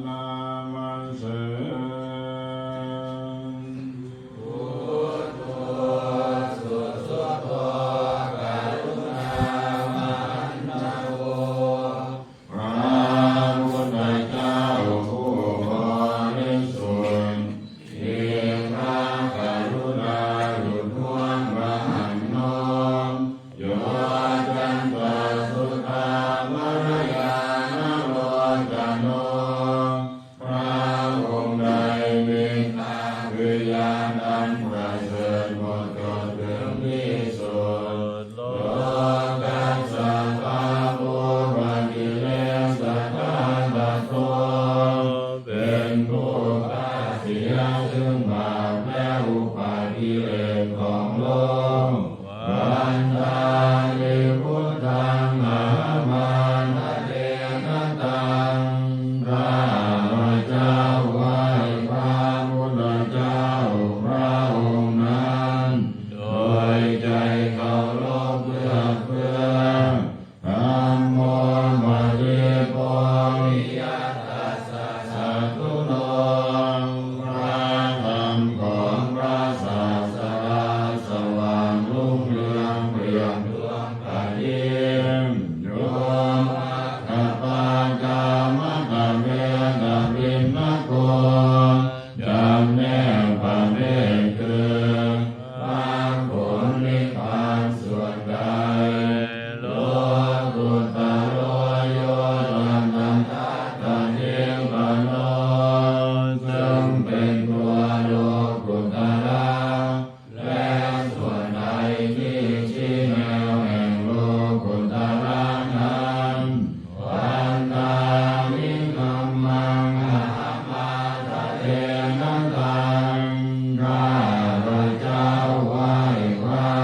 Namaste.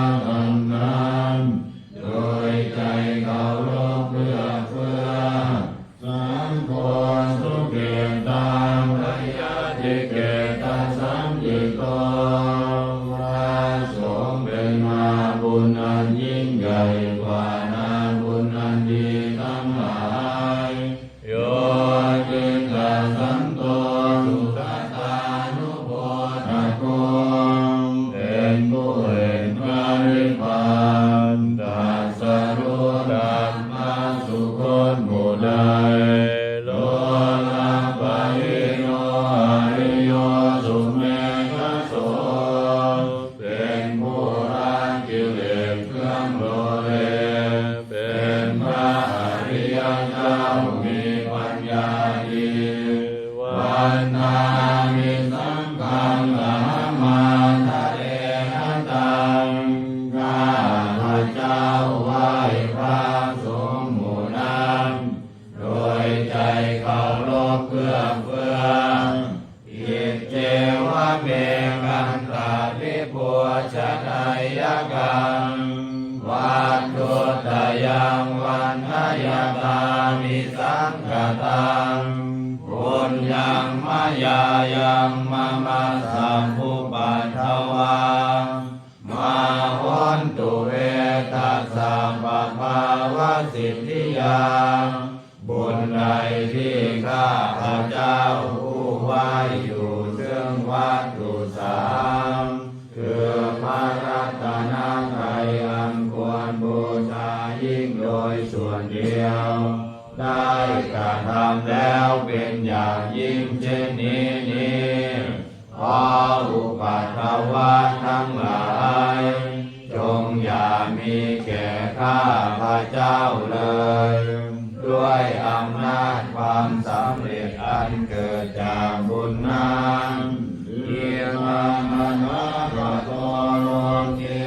Sangha. ลใดที่ข้าพระเจ้าผู้ว่าอยู่เชิงวัดดุสามคือพระรัตนตรัยอันควรบูชายิ่งโดยส่วนเดียว ได้กระทำแล้วเป็นอย่างยิ่งเช่นนี้นี้พออุปัตถวัตทั้งหลายจงอย่ามีแก่ข้าพระเจ้าเลย ความสำเร็จอันเกิดจากบุญนานเรียมามนาปะโตโลกิ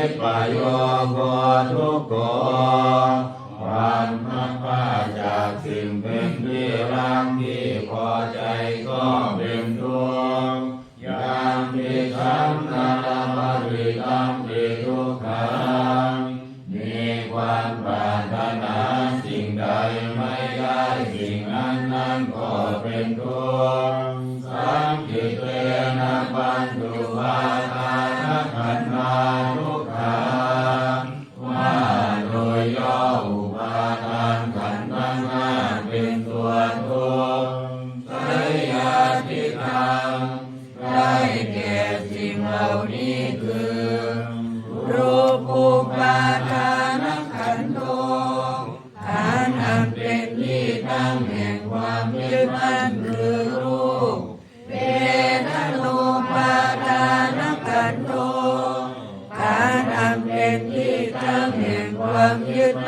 วิปโยโกทุกโก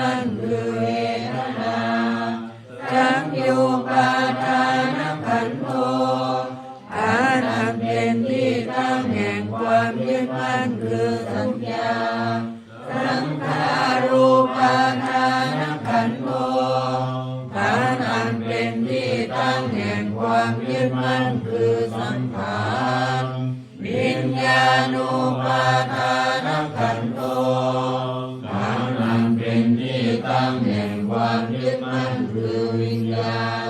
นั่นคือเวทนาจังโยปาทานขันโทอาณันเป็นที่ตั้งแห่งความยึดมั่นคือสัญญาสังขารูปาท I'm unruly God.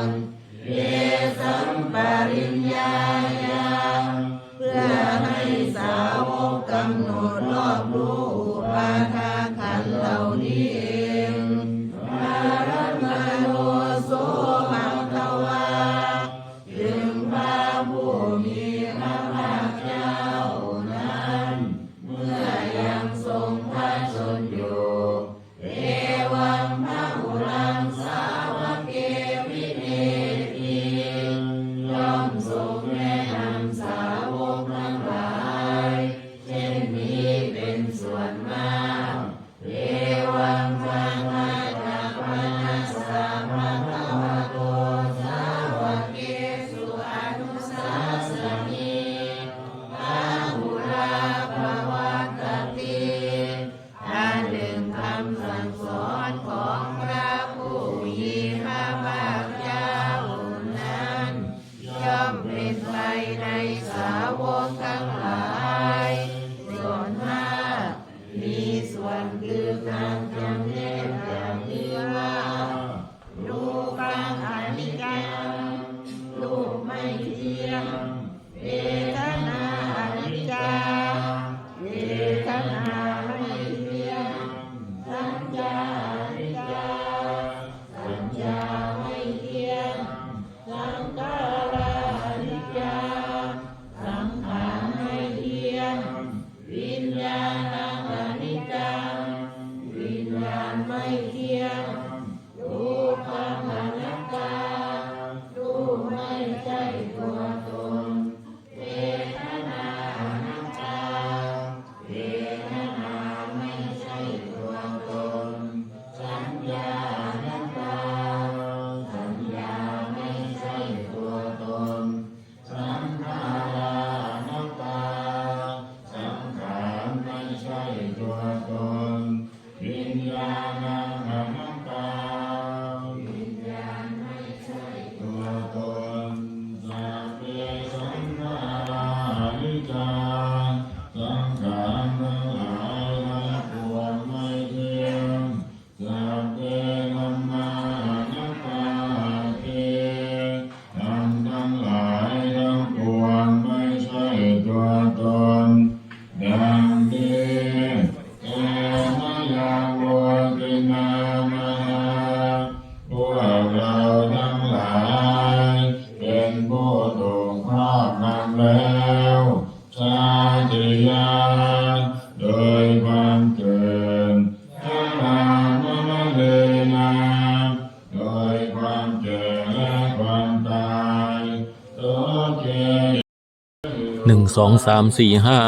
สองสามสี่ห้า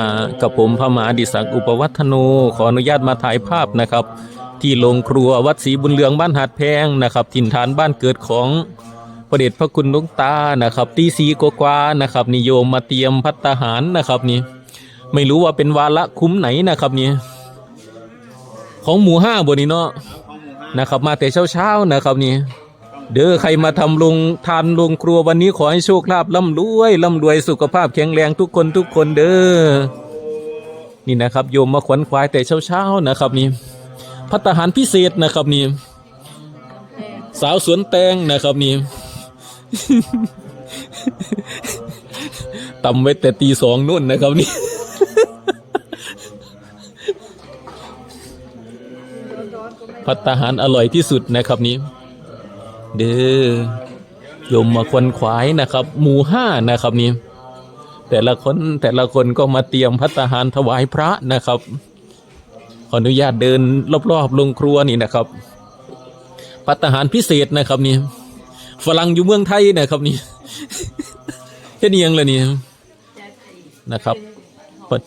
กับผมพระมหาดิศักดิ์อุปวัฒโนขออนุญาตมาถ่ายภาพนะครับ ที่โรงครัววัดศรีบุญเรืองบ้านหาดแพงนะครับถิ่นฐานบ้านเกิดของพระเดชพระคุณลุงตานะครับตีสีกว่านะครับนิโยมมาเตรียมพัตตาหารนะครับนี่ไม่รู้ว่าเป็นวาระคุ้มไหนนะครับนี่ของหมู่ห้าบนนี้เนาะนะครับ มาแต่เช้าๆนะครับนี่ เด้อใครมาทำลุงทานลุงครัววันนี้ขอให้โชคลาภร่ำรวยร่ำรวยสุขภาพแข็งแรงทุกคนทุกคนเด้อนี่นะครับโยมมาขวนขวายแต่เช้าๆนะครับนี่พัตหารพิเศษนะครับนี่สาวสวนแตงนะครับนี่ตำไว้แต่ตีสองนู่นนะครับนี่พัตตาหารอร่อยที่สุดนะครับนี้ เด้อโยมมาควนขวายนะครับ หมู่ห้านะครับนี่แต่ละคนแต่ละคนก็มาเตรียมพัตตาหารถวายพระนะครับ ขออนุญาตเดินรอบๆลงครัวนี่นะครับ พัตตาหารพิเศษนะครับนี่ฝรั่งอยู่เมืองไทยนะครับนี่แค่นี้ยังเลยนี่นะครับพะ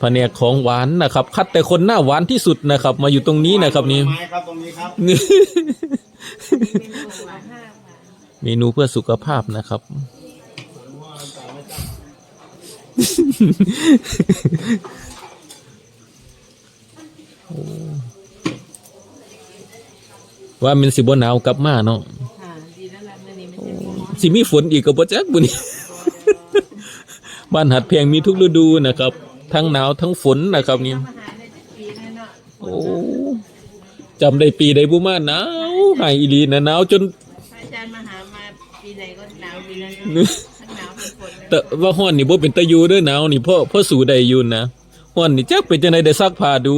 แผนกของหวานนะครับ คัดแต่คนหน้าหวานที่สุดนะครับ มาอยู่ตรงนี้นะครับนี่ไม้ครับตรงนี้ครับ เมนูเพื่อสุขภาพนะครับโอ้ว่ามันสิบ่หนาวกลับมาเนาะค่ะดีแล้วล่ะมื้อนี้มันจะสิมีฝนอีกกับบ่จักบุนี้บ้านหัดเพียงมีทุกฤดูนะครับ ทั้งหนาวทั้งฝนนะครับนี่มาหาในปีนั้นเนาะโอ้จำได้ปีใดบุมาหนาว หายอีหลีนะหนาวจนพระอาจารย์มาหามาปีไหนก็หนาวปีนั้นเนาะทั้งหนาวทั้งฝนเลยแต่ว่าฮ้อนนี่บ่เป็นตะยูเด้อหนาวนี่พ่อพ่อสู่ได้อยู่นะฮ้อนนี่จักเป็นจังไดได้ซักผ้าดู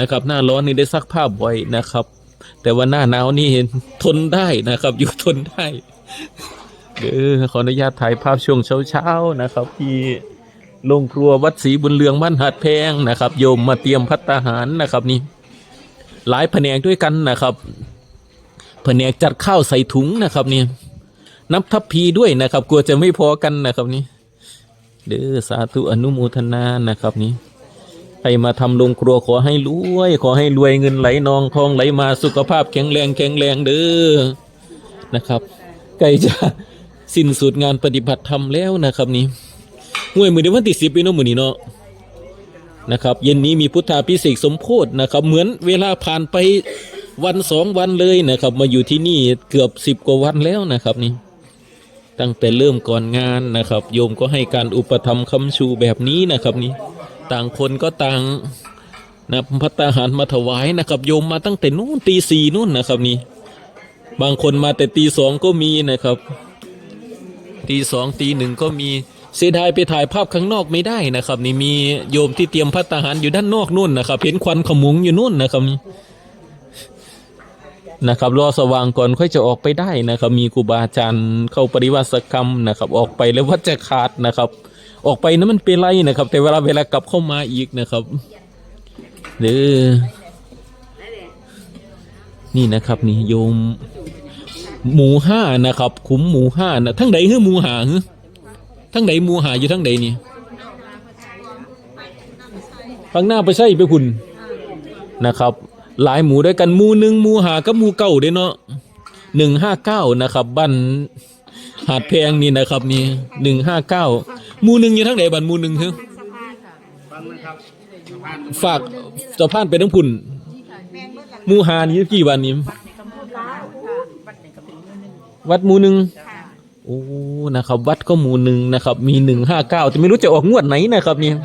นะครับ หน้าร้อนนี่ได้ซักผ้าบ่อยนะครับ แต่ว่าหน้าหนาวนี่ทนได้นะครับ อยู่ทนได้เด้อขออนุญาตถ่ายภาพช่วงเช้าๆนะครับที่โรงครัววัดศรีบุญเรืองบ้านหาดแพงนะครับ โยมมาเตรียมพัตตาหารนะครับนี่ หลายแผนกด้วยกันนะครับ แผนกจัดข้าวใส่ถุงนะครับนี่นับทัพพีด้วยนะครับ กลัวจะไม่พอกันนะครับนี่เด้อสาธุอนุโมทนานะครับนี่ใครมาทำโรงครัวขอให้รวย ขอให้รวยเงินไหลนองทองไหลมาสุขภาพแข็งแรงแข็งแรงเด้อนะครับใกล้จะสิ้นสุดงานปฏิบัติธรรมแล้วนะครับนี่ห่วยมือเดียววันที่สิบปีเนาะมือนี้เนาะ นะครับเย็นนี้มีพุทธาพิเศษสมโพธนะครับ เหมือนเวลาผ่านไปวันสองวันเลยนะครับ มาอยู่ที่นี่เกือบสิบกว่าวันแล้วนะครับนี่ตั้งแต่เริ่มก่อนงานนะครับ โยมก็ให้การอุปถัมคำชูแบบนี้นะครับนี่ต่างคนก็ต่างนะพัตตาหารมาถวายนะครับ โยมมาตั้งแต่นู่นตีสี่นู่นนะครับนี่บางคนมาแต่ตีสองก็มีนะครับตีสองตีหนึ่งก็มี เสียดายไปถ่ายภาพข้างนอกไม่ได้นะครับ นี่มีโยมที่เตรียมพัตตาหารอยู่ด้านนอกนู่นนะครับเห็นควันขมุงอยู่นู่นนะครับนี่นะครับรอสว่างก่อนค่อยจะออกไปได้นะครับ มีครูบาอาจารย์เข้าปริวัติกรรมนะครับ ออกไปแล้ววัดจะขาดนะครับ ออกไปนั้นมันเป็นไรนะครับ แต่เวลาเวลากลับเข้ามาอีกนะครับเด้อนี่นะครับนี่โยม หมูห้านะครับขุมหมูห้านะทั้งใดคือหมูหาฮึ ทั้งใดหมูหาอยู่ทั้งใดนี่ฟังหน้าไปใช่ไปคุณนะครับ หลายหมูด้วยกันมูหนึ่งมูหากับมูเก้าเด้เนาะหนึ่งห้าเก้านะครับบ้านหาดแพงนี่นะครับนี่หนึ่งห้าเก้ามูหนึ่งอยู่ทั้งไหนบ้านมูหนึ่งเฮ้ยฝากจะพานไปทั้งพุ่นมูหานี่กี่วันนี้วัดมูหนึ่ง โอ้นะครับ วัดก็หมูหนึ่งนะครับ มีหนึ่งห้าเก้าแต่ไม่รู้จะออกงวดไหนนะครับเนี่ย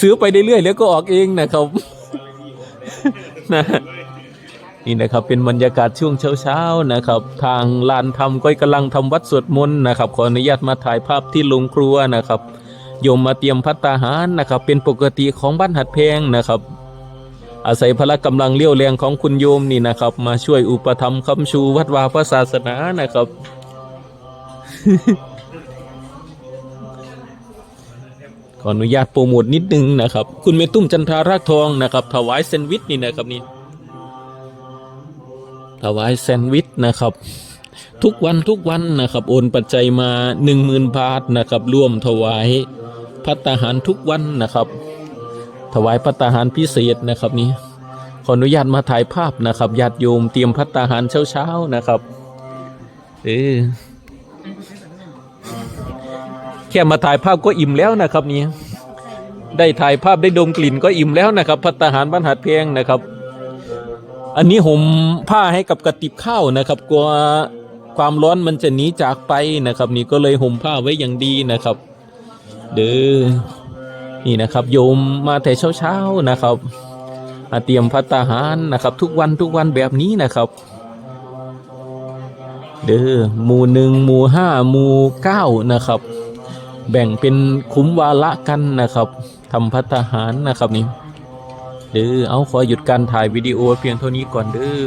ซื้อไปเรื่อยๆแล้วก็ออกเองนะครับนะนี่นะครับเป็นบรรยากาศช่วงเช้าๆนะครับ ทางลานธรรมก็กำลังทำวัดสวดมนต์นะครับ ขออนุญาตมาถ่ายภาพที่โรงครัวนะครับโยมมาเตรียมพัตตาหารนะครับ เป็นปกติของบ้านหัดแพงนะครับ อาศัยพละกำลังเลี้ยวแรงของคุณโยมนี่นะครับ มาช่วยอุปถัมคำชูวัดวาพระศาสนานะครับ ขออนุญาตโปรโมทนิดนึงนะครับ คุณเมตุ้มจันทรารากทองนะครับ ถวายแซนด์วิชนี่นะครับนี่ถวายแซนด์วิชนะครับทุกวันทุกวันนะครับ โอนปัจจัยมาหนึ่งหมื่นบาทนะครับ ร่วมถวายพัตตาหารทุกวันนะครับ ถวายพัตตาหารพิเศษนะครับนี่ขออนุญาตมาถ่ายภาพนะครับญาติโยมเตรียมพัตตาหารเช้าๆนะครับเออแค่มาถ่ายภาพก็อิ่มแล้วนะครับนี่ได้ถ่ายภาพได้ดมกลิ่นก็อิ่มแล้วนะครับ พัตตาหารบ้านหัดเพียงนะครับ อันนี้ห่มผ้าให้กับกระติบข้าวนะครับ กลัวความร้อนมันจะหนีจากไปนะครับ นี่ก็เลยห่มผ้าไว้อย่างดีนะครับ เด้อ นี่นะครับ โยมมาแต่เช้าๆนะครับเตรียมพัตตาหารนะครับ ทุกวันทุกวันแบบนี้นะครับ เด้อหมู่หนึ่งหมู่ห้าหมู่เก้านะครับ แบ่งเป็นคุ้มวาระกันนะครับทำพัตตาหารนะครับนี่เด้อเอาขอหยุดการถ่ายวิดีโอเพียงเท่านี้ก่อนเด้อ